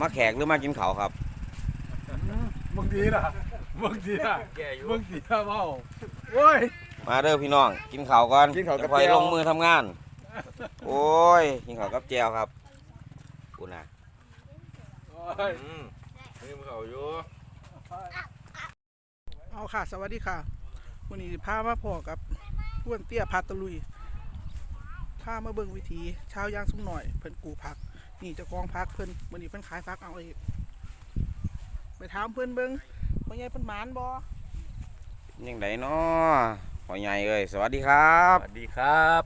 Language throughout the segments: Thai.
มาแขกหรือมากินเขาวครับบางทีน่ะบางทีน่ะแก่อยู่บางทีน่ะเมาโอ้ย มาเด้อพี่น้อง กินข้าวก่อนกินข้าวกับจะคอยแจ่ว ลงมือทำงาน โอ้ย กินข้าวกับแจวครับกูน่ะโอ้ย อืมนี่มันเขาอยู่ เอาค่ะ สวัสดีค่ะวันนี้พามาพอกับอ้วนเตี้ยพาตะลุยพามาเบิ่งวิธีชาวยางสุ่มหน่อย เพิ่นกูพัก นี่เจะกองพักเพิ่นวันนี้เพิ่นขายพักเอาเองไปถามเพิ่นเบิ่งว่าไงเพิ่นหมานบ่เป็นยังไงเนาะพ่อใหญ่เอ้ยสวัสดีครัสบวัสดีครับ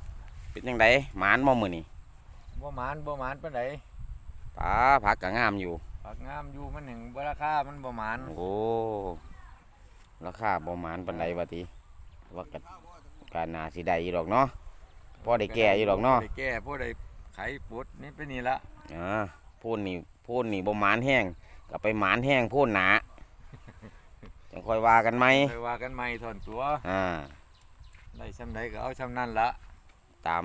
เป็นยังไงหมานบ่มื้อนี้บ่หมานบ่หมานปานใดป้าผักก็งามอยู่ผักงามอยู่มันหนึ่งบ่ราคามันบ่หมานโอ้ราคาบ่หมานปานใดวะติว่ากัการนาสิได้อยู่ดอกเนาะพอได้แก่อยู่ดอกเนาะได้แก่พอได้ไขปวดนี่เป็นนี่ละ อ่าพูนนี่พูนนี่บ่หมานแห้งก็ไปหมานแห้งพูนหนาจังค่อยว่ากันไหมไปว่ากันใหม่ถอนตัวอ่า ได้ซำใดก็เอาซำนั้นละตาม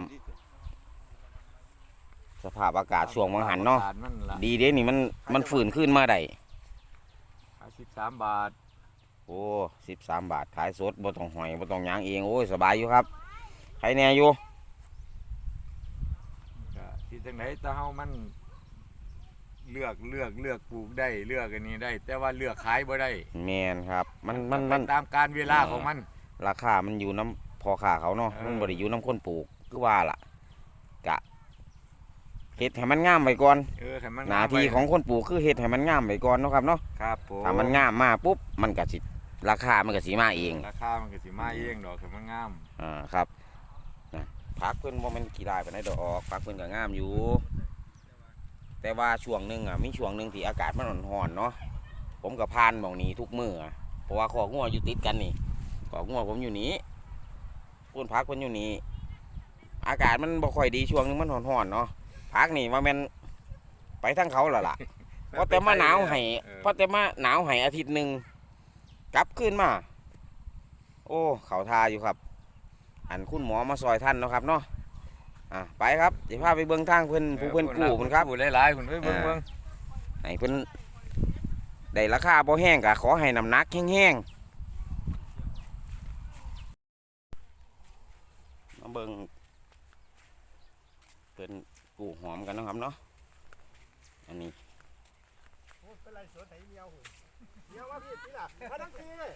สภาพอากาศช่วงมังหันเนาะอากศมันละดีเด้นี่มันมันฝืนขึ้นมาได้ขาย13บาท โอ้สิบสามบาทขายสดบ่ต้องหอยบ่ต้องหยางเอง โอ้ย สบายอยู่ครับ ใครแน่อยู่ก็ที่ จังไดถ้าเฮามัน เลือกเลือกเลือกปลูกได้เลือกอันนี้ได้ แต่ว่าเลือกขายบ่ได้แมนครับ มันมันมันตามการเวลาของมัน ราคามันอยู่น้ำพอขาเขาเนาะ เออ มันบ่ได้อยู่น้ำคนปลูกคือว่าล่ะ กะเฮ็ดให้มันงามไว้ก่อน เออให้มันหน้าที่ของคนปลูกคือเฮ็ดให้มันงามไว้ก่อนเนาะครับเนาะ ครับผมถ้ามันงามมาปุ๊บ มันก็สิ ราคามันก็สิมาเอง ราคามันก็สิมาเองดอกให้มันงาม อ่า ครับนะ พักเพิ่นบ่แม่นกี่ได้ปานใดดอกพักเพิ่นก็งามอยู่ แต่ว่าช่วงหนึงอะมีช่วงหนึงที่อากาศมันร้อนๆเนาะผมก็ผ่านหม่องนี้ทุกมื้ออะเพราะว่าคอกงัวอยู่ติดกันนี่คอกงัวผมอยู่นี้ต้นพักเพิ่นอยู่นี่อากาศมันบ่ค่อยดีช่วงหนึงมันร้อนๆเนาะพักนี่ว่าแม่นไปทางเขาแล้วล่ะเพราะแต่มาหนาวให้เออเพราะแต่มาหนาวให้อาทิตย์หนึ่งกลับขึ้นมา โอ้ เขาทาอยู่ครับ อันคุณหมอมาซอยท่านเนาะครับเนาะอะไปครับเดี๋ยวพาไปเบิ้งทางเพิ่นผู้เพิ่นกู้เพิ่นครับกู้หลายๆเพิ่นไปเบิ่งอ่าเบิ่งไหนเพิ่นได้ราคาบ่แห้งก็ขอให้น้ำหนักแห้งๆมาเบิ่งเพิ่นกู้หอมกันเนาะครับเนาะอันนี้เป็นไรสวนไหนเดียว เดียวว่าพี่พี่ล่ะมาทั้งทีเลย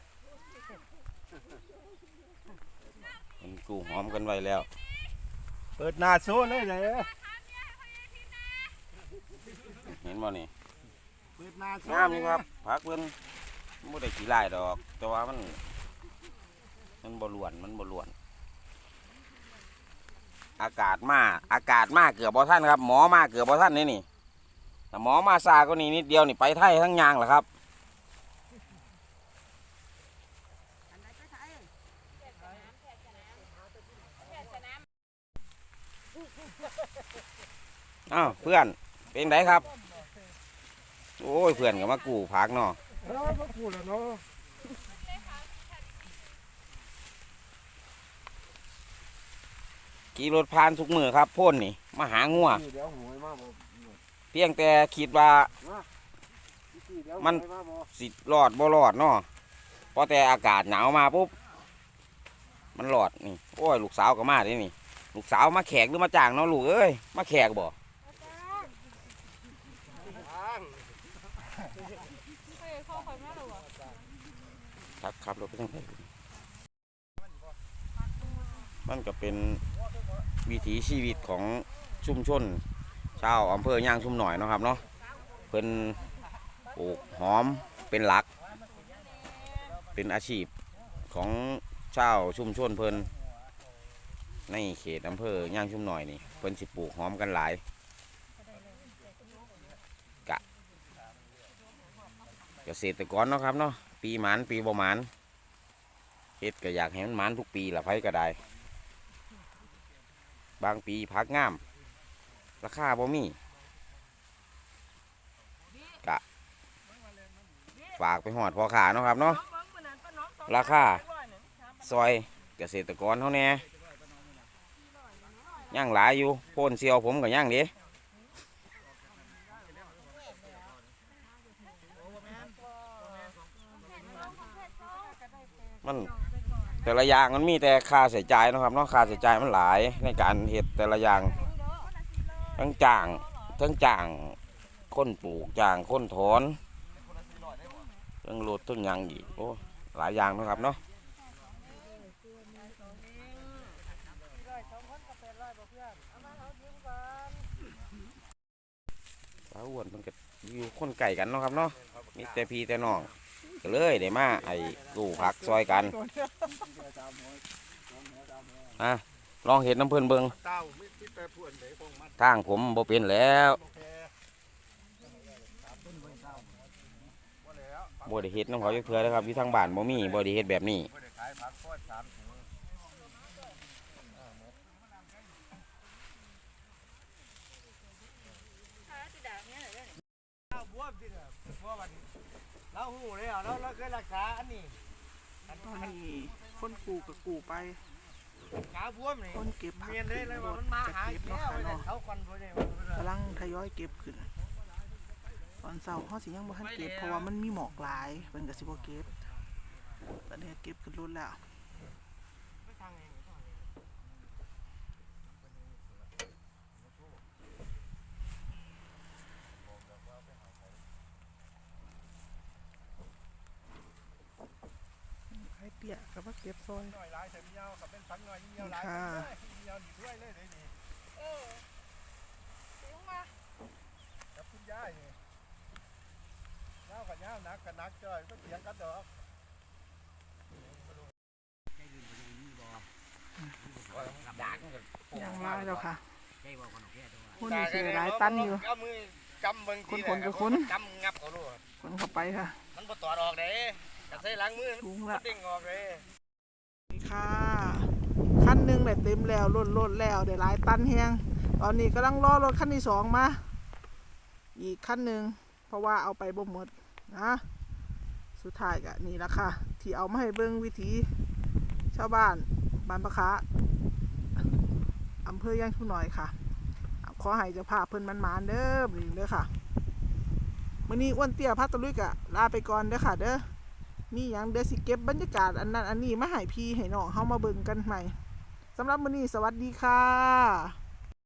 เพิ่นกู้หอมกันไว้แล้ว เปิดหน้าโซ่เลยเลยเห็นบ่นี่เปิดหน้างามนี่ครับพักเพิ่นบ่ได้ขี้ลายดอก แต่ว่ามัน มันบ่ล้วนมันบ่ล้วน อากาศมาอากาศมาเกือบบ่ทันครับ หมอมาเกือบบ่ทันนี่นี่แต่หมอมาซาก็นี่นิดเดียวนี่ไปไทยทั้งยางแหละครับ อ้าวเพื่อนเป็นไงครับ โอ้ยเพื่อนก็มากู้พักเนาะเออมาพูดแล้วเนาะขี่รถผ่านทุกมือครับพ่นนี่มาหางัวเดี๋ยวหวยมาบ่เพียงแต่คิดว่าเดี๋ยวมันหวยาบ่สิรอดบ่รอดเนาะเพราะแต่อากาศหนาวมาปุ๊บ มันรอดนี่ โอ้ย ลูกสาวก็มาเด้นี่ ลูกสาวมาแขกหรือมาจ้างเนาะลูกเอ้ยมาแขกบ่ครับครับรถไปทางไหนมันก็เป็นวิถีชีวิตของชุมชนชาวอำเภอย่างชุมหน่อยนะครับเนาะเพิ่นปลูกหอมเป็นหลัก เป็นอาชีพของชาวชุมชนเพิ่น ในเขตอำเภอย่างชุมหน่อยนี่เพิ่นสิปลูกหอมกันหลายกะเกษตรกรเนาะครับเนาะปีหมานปีบ่หมานเฮ็ดก็อยากให้มันหมานทุกปีละไผก็ได้ บางปีพักงาม ราคาบ่มีกะฝากไปหอดพอขาเนาะครับเนาะราคาซอยเกษตรกรเท่าแน่ ย่างหลายอยู่พ่นเซียวผมกับย่างดิมันแต่ละอย่างมันมีแต่ค่าเสียใจนะครับเนาะค่าเสียใจมันหลายในการเห็ดแต่ละอย่างทั้งจ่างทั้งจ่างค้นปลูกจ่างค้นถอนทั้งรดทั้งยางอีกโอ้หลายอย่างนะครับเนาะ สาวอ้วนมันก็อยู่คนไก่กันเนาะครับเนาะมีแต่พี่แต่น้องก็เลยได้มาไอ้กูผักซอยกันอะลองเห็ดน้ำเพิ่นเบิงเต้านไหนพงมันทางผมบ่เป็นแล้วโอเคบ่แล้วบ่ได้เฮ็ดน้ำเขาจักเทื่อนะครับอยู่ทางบ้านบ่มีบ่ได้เฮ็ดแบบนี้ ด้ขาผักโครสามถุงเราบวมที่เนี่ยบวมวันเราหูเลยอะเราเราเคยรักษาอันนี้ตอนนี้คนกูกับกูไป ขาบวมนี่คนเก็บผักเมียนเลยเลยว่ามันมาหาเก็บแก้เนาะวค่ะเนาะเขาควันบ่ได้กำลังทยอยเก็บขึ้น ตอนเช้าเขาสิยังบ่ทันเก็บเพราะว่ามันมีหมอกหลายเพิ่นก็สิบ่เก็บตอนนี้เก็บขึ้นรถแล้ว ไอ้เตี้ย ก็มาเก็บซอยหน่อยหลายแต่มีเงากับเป็นสันหน่อยมีเงาหลายค่ะมีเงาดีด้วยเลยเลยนี่กับคุณยายนี่เงากับเงานักกับนักจ้อยต้องเถียงกันดอกยังร้ายแล้วค่ะคนนี้สิหลายตันอยู่เอามือกำเบิ่งทีคนๆกับคนกำงับเขาลูกคนเข้าไปค่ะ มันบ่ตอดออกเด้กระใส่หล้างมือสูงมัละนเด้งออกเด้นี่ ค่ะคันหนึ่งได้เต็มแล้วลดลดแล้วได้หลายตันแฮงตอนนี้กำลังรอรถคันที่สองมา อีกคันหนึ่งเพราะว่าเอาไปบ่หมดนะสุดท้ายก็นี่ละค่ะ ที่เอามาให้เบิ่งวิถีชาวบ้านบ้านปะคะอำเภอย่างชุมหน่อยค่ะ ขอให้จ้าภาเพิ่นมันมานเด้อนี่เด้อค่ะมื้อนี้อ้วนเตี้ยพัตตะลุยกะลาไปก่อนเด้อค่ะเด้อ มีอยังเดี๋ยวสิเก็บบรรยากาศอันนั้นอันนี้มาให้พี่ให้น้องเฮามาเบิ่งกันใหม่สำหรับมื้อนี้สวัสดีค่ะ